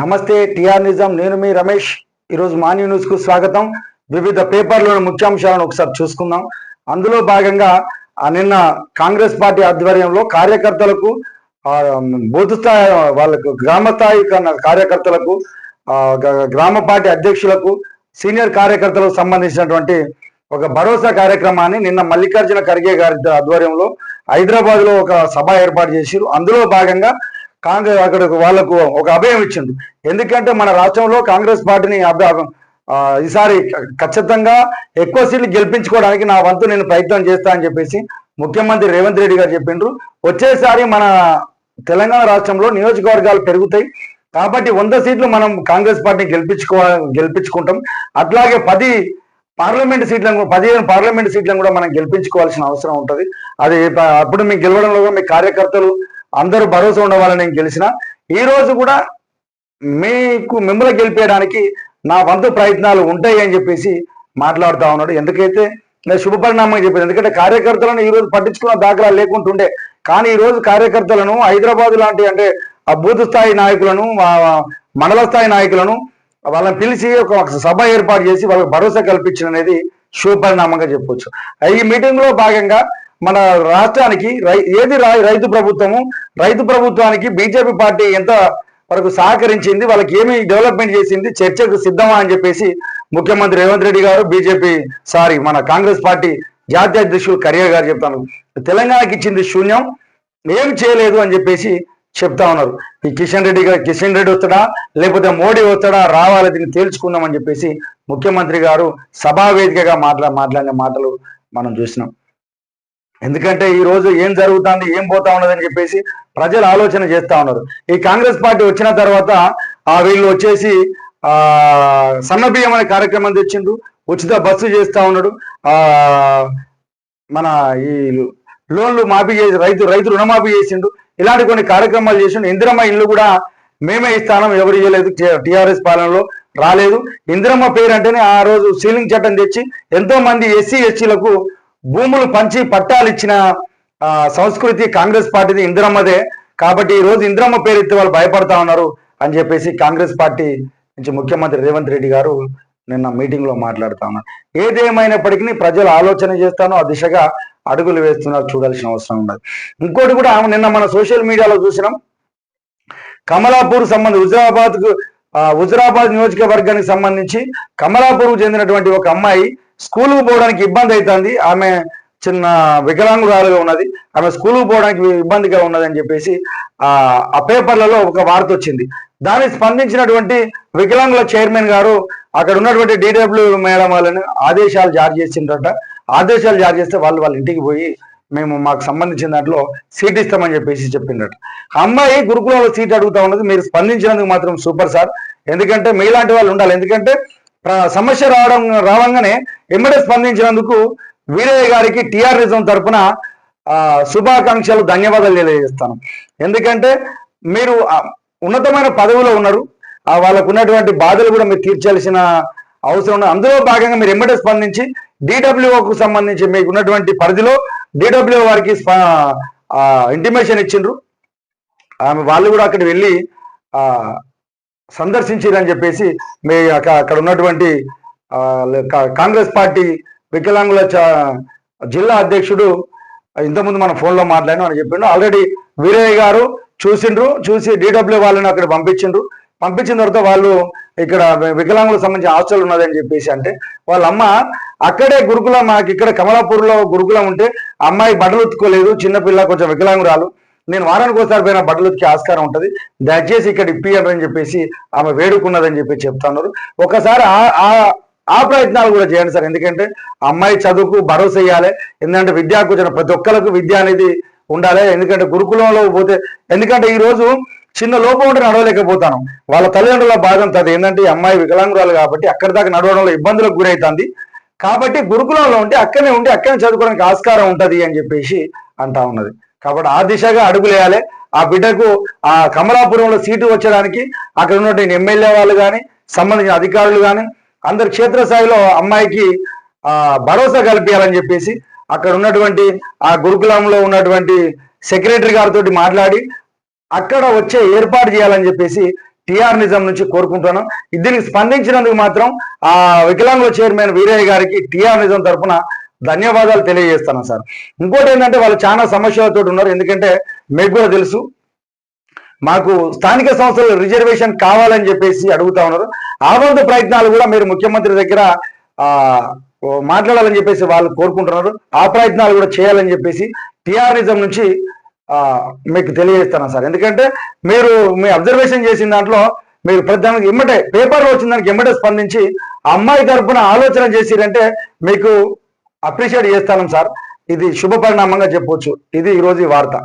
నమస్తే టిఆర్ నిజాం. నేను మీ రమేష్. ఈరోజు మాన్యూ న్యూస్కు స్వాగతం. వివిధ పేపర్లోని ముఖ్యాంశాలను ఒకసారి చూసుకుందాం. అందులో భాగంగా నిన్న కాంగ్రెస్ పార్టీ ఆధ్వర్యంలో కార్యకర్తలకు ఆ, బూత్ స్థాయి వాళ్ళకు గ్రామ స్థాయి కార్యకర్తలకు గ్రామ పార్టీ అధ్యక్షులకు సీనియర్ కార్యకర్తలకు సంబంధించినటువంటి ఒక భరోసా కార్యక్రమాన్ని నిన్న మల్లికార్జున ఖర్గే గారి ఆధ్వర్యంలో హైదరాబాద్లో ఒక సభ ఏర్పాటు చేశారు. అందులో భాగంగా కాంగ్రెస్ అక్కడ వాళ్ళకు ఒక అభయం ఇచ్చింది. ఎందుకంటే మన రాష్ట్రంలో కాంగ్రెస్ పార్టీని ఈసారి ఖచ్చితంగా ఎక్కువ సీట్లు గెలిపించుకోవడానికి నా వంతు నేను ప్రయత్నం చేస్తా అని చెప్పేసి ముఖ్యమంత్రి రేవంత్ రెడ్డి గారు చెప్పిండ్రు. వచ్చేసారి మన తెలంగాణ రాష్ట్రంలో నియోజకవర్గాలు పెరుగుతాయి. కాబట్టి వంద సీట్లు మనం కాంగ్రెస్ పార్టీని గెలిపించుకో గెలిపించుకుంటాం. అట్లాగే పది పార్లమెంట్ సీట్లను పదిహేను పార్లమెంట్ సీట్లను కూడా మనం గెలిపించుకోవాల్సిన అవసరం ఉంటుంది. అది అప్పుడు మీకు గెలవడంలో మీ కార్యకర్తలు అందరూ భరోసా ఉండవాలని నేను గెలిచిన ఈ రోజు కూడా మీకు మిమ్మల్ని గెలిపేయడానికి నా వంతు ప్రయత్నాలు ఉంటాయి అని చెప్పేసి మాట్లాడుతూ ఉన్నాడు. ఎందుకైతే నేను శుభపరిణామం చెప్పాను. ఎందుకంటే కార్యకర్తలను ఈ రోజు పట్టించుకున్న దాఖలా లేకుంటుండే. కానీ ఈ రోజు కార్యకర్తలను హైదరాబాద్ లాంటి అంటే ఆ బూత్ స్థాయి నాయకులను మండల స్థాయి నాయకులను వాళ్ళని పిలిచి ఒక సభ ఏర్పాటు చేసి వాళ్ళకి భరోసా కల్పించడం అనేది శుభపరిణామంగా చెప్పవచ్చు చెప్పొచ్చు. ఈ మీటింగ్లో భాగంగా మన రాష్ట్రానికి రై- ఏది రైతు ప్రభుత్వము రైతు ప్రభుత్వానికి బీజేపీ పార్టీ ఎంత వరకు సహకరించింది వాళ్ళకి ఏమి డెవలప్మెంట్ చేసింది చర్చకు సిద్ధమా అని చెప్పేసి ముఖ్యమంత్రి రేవంత్ రెడ్డి గారు బీజేపీ సారీ మన కాంగ్రెస్ పార్టీ జాతీయ అధ్యక్షులు కరియర్ గారు చెప్తాను. తెలంగాణకి ఇచ్చింది శూన్యం ఏం చేయలేదు అని చెప్పేసి చెప్తా ఉన్నారు. ఈ కిషన్ రెడ్డి గారు కిషన్ రెడ్డి వస్తాడా లేకపోతే మోడీ వస్తాడా రావాలి దీన్ని తేల్చుకుందాం అని చెప్పేసి ముఖ్యమంత్రి గారు సభా వేదికగా మాట్లా మాట్లాడిన మాటలు మనం చూసినాం. ఎందుకంటే ఈ రోజు ఏం జరుగుతుంది ఏం పోతా ఉన్నదని చెప్పేసి ప్రజలు ఆలోచన చేస్తా ఉన్నారు. ఈ కాంగ్రెస్ పార్టీ వచ్చిన తర్వాత ఆ వీళ్ళు వచ్చేసి ఆ సన్నబియ్యం అనే కార్యక్రమం తెచ్చిండు ఉచిత బస్సు చేస్తా ఉన్నాడు. ఆ మన ఈ లోన్లు మాఫీ చేసి రైతు రైతు రుణమాఫీ చేసిండు ఇలాంటి కొన్ని కార్యక్రమాలు చేసిండు ఇందిరమ్మ ఇల్లు కూడా మేమే ఇస్తానం ఎవరు ఇవ్వలేదు టిఆర్ఎస్ పాలనలో రాలేదు. ఇందిరమ్మ పేరు అంటేనే ఆ రోజు సీలింగ్ చట్టం తెచ్చి ఎంతో మంది ఎస్సీ ఎస్టీలకు భూములు పంచి పట్టాలు ఇచ్చిన ఆ, సంస్కృతి కాంగ్రెస్ పార్టీది ఇందిరమ్మదే. కాబట్టి ఈ రోజు ఇందిరమ్మ పేరు ఎత్తి వాళ్ళు భయపడతా ఉన్నారు అని చెప్పేసి కాంగ్రెస్ పార్టీ నుంచి ముఖ్యమంత్రి రేవంత్ రెడ్డి గారు నిన్న మీటింగ్లో మాట్లాడుతా ఉన్నారు. ఏదేమైనప్పటికీ ప్రజలు ఆలోచన చేస్తానో ఆ దిశగా అడుగులు వేస్తున్నారు చూడాల్సిన అవసరం ఉండదు. ఇంకోటి కూడా నిన్న మన సోషల్ మీడియాలో చూసినాం. కమలాపూర్ సంబంధి హుజరాబాద్కు హుజరాబాద్ నియోజకవర్గానికి సంబంధించి కమలాపూర్ చెందినటువంటి ఒక అమ్మాయి స్కూల్కు పోవడానికి ఇబ్బంది అవుతుంది. ఆమె చిన్న వికలాంగురాలుగా ఉన్నది. ఆమె స్కూల్కు పోవడానికి ఇబ్బందిగా ఉన్నది అని చెప్పేసి ఆ ఆ పేపర్లలో ఒక వార్త వచ్చింది. దానికి స్పందించినటువంటి వికలాంగుల చైర్మన్ గారు అక్కడ ఉన్నటువంటి డిడబ్ల్యూ మేడం వాళ్ళని ఆదేశాలు జారీ చేసిండ్రట. ఆదేశాలు జారీ చేస్తే వాళ్ళు వాళ్ళ ఇంటికి పోయి మేము మాకు సంబంధించిన దాంట్లో సీట్ ఇస్తామని చెప్పేసి చెప్పిండట అమ్మాయి గురుకులంలో సీట్ అడుగుతా ఉన్నది. మీరు స్పందించినందుకు మాత్రం సూపర్ సార్. ఎందుకంటే మీలాంటి వాళ్ళు ఉండాలి. ఎందుకంటే సమస్య రావడం రావంగానే ఎమ్మడే స్పందించినందుకు వీరయ్య గారికి టిఆర్ఎస్ఎం తరపున శుభాకాంక్షలు ధన్యవాదాలు తెలియజేస్తాను. ఎందుకంటే మీరు ఉన్నతమైన పదవిలో ఉన్నారు. ఆ వాళ్ళకు ఉన్నటువంటి బాధలు కూడా మీరు తీర్చాల్సిన అవసరం ఉంది. అందులో భాగంగా మీరు ఎమ్మటే స్పందించి డిడబ్ల్యూఓకు సంబంధించి మీకు ఉన్నటువంటి పరిధిలో డిడబ్ల్యూ వారికి ఇంటిమేషన్ ఇచ్చిండ్రు. ఆమె వాళ్ళు కూడా అక్కడికి వెళ్ళి సందర్శించిరని చెప్పేసి మీ అక్కడ ఉన్నటువంటి కా- కాంగ్రెస్ పార్టీ వికలాంగుల జిల్లా అధ్యక్షుడు ఇంతకుముందు మన ఫోన్లో మాట్లాడినా అని చెప్పిండు. ఆల్రెడీ వీరయ్య గారు చూసిండ్రు చూసి డిడబ్ల్యూ వాళ్ళని అక్కడ పంపించిండ్రు. పంపించిన తర్వాత వాళ్ళు ఇక్కడ వికలాంగులకు సంబంధించిన హాస్టల్ ఉన్నదని చెప్పేసి అంటే వాళ్ళ అమ్మ అక్కడే గురుకులం మాకు ఇక్కడ కమలాపూర్లో గురుకులం ఉంటే అమ్మాయి బట్టలు ఉత్తుకోలేదు చిన్నపిల్ల కొంచెం వికలాంగురాలు. నేను వారానికి ఒకసారి పోయిన బట్టలు ఉతికే ఆస్కారం ఉంటుంది. దయచేసి ఇక్కడ ఇప్పియండి అని చెప్పేసి ఆమె వేడుకున్నదని చెప్పి చెప్తున్నారు. ఒకసారి ఆ ఆ- ఆ ప్రయత్నాలు కూడా చేయండి సార్. ఎందుకంటే అమ్మాయి చదువుకు భరోసా ఇవ్వాలి ఎందుకంటే విద్యకు ప్రతి ఒక్కరికి విద్య అనేది ఉండాలి. ఎందుకంటే గురుకులంలో పోతే ఎందుకంటే ఈరోజు చిన్న లోపం ఉంటే నడవలేకపోతాను. వాళ్ళ తల్లిదండ్రుల బాధ తది ఏంటంటే ఈ అమ్మాయి వికలాంగురాలు కాబట్టి అక్కడి దాకా నడవడంలో ఇబ్బందులకు గురవుతుంది కాబట్టి గురుకులంలో ఉంటే అక్కడనే ఉండి అక్కడనే చదువుకోవడానికి ఆస్కారం ఉంటుంది అని చెప్పేసి అంటా ఉన్నది. కాబట్టి ఆ దిశగా అడుగులేయాలి. ఆ బిడ్డకు ఆ కమలాపురంలో సీటు వచ్చడానికి అక్కడ ఉన్నటువంటి ఎమ్మెల్యే వాళ్ళు కానీ సంబంధించిన అధికారులు కానీ అందరు క్షేత్రస్థాయిలో అమ్మాయికి ఆ భరోసా కల్పించాలని చెప్పేసి అక్కడ ఉన్నటువంటి ఆ గురుకులంలో ఉన్నటువంటి సెక్రటరీ గారితో మాట్లాడి అక్కడ వచ్చే ఏర్పాటు చేయాలని చెప్పేసి టిఆర్ నిజం నుంచి కోరుకుంటున్నాం. దీనికి స్పందించినందుకు మాత్రం ఆ వికలాంగుల చైర్మన్ వీరయ్య గారికి టిఆర్ నిజం తరఫున ధన్యవాదాలు తెలియజేస్తాను సార్. ఇంకోటి ఏంటంటే వాళ్ళు చాలా సమస్యలతో ఉన్నారు. ఎందుకంటే మీకు కూడా తెలుసు మాకు స్థానిక సంస్థలు రిజర్వేషన్ కావాలని చెప్పేసి అడుగుతా ఉన్నారు. ఆ వంతు ప్రయత్నాలు కూడా మీరు ముఖ్యమంత్రి దగ్గర మాట్లాడాలని చెప్పేసి వాళ్ళు కోరుకుంటున్నారు. ఆ ప్రయత్నాలు కూడా చేయాలని చెప్పేసి టిఆర్నిజం నుంచి మీకు తెలియజేస్తాను సార్. ఎందుకంటే మీరు మీ అబ్జర్వేషన్ చేసిన దాంట్లో మీరు ప్రధానికి ఇమ్మటే పేపర్లో వచ్చిన దానికి ఇమ్మటే స్పందించి అమ్మాయి తరపున ఆలోచన చేసిరంటే మీకు అప్రిషియేట్ చేస్తాను సార్. ఇది శుభ పరిణామంగా చెప్పొచ్చు. ఇది ఈరోజు వార్త.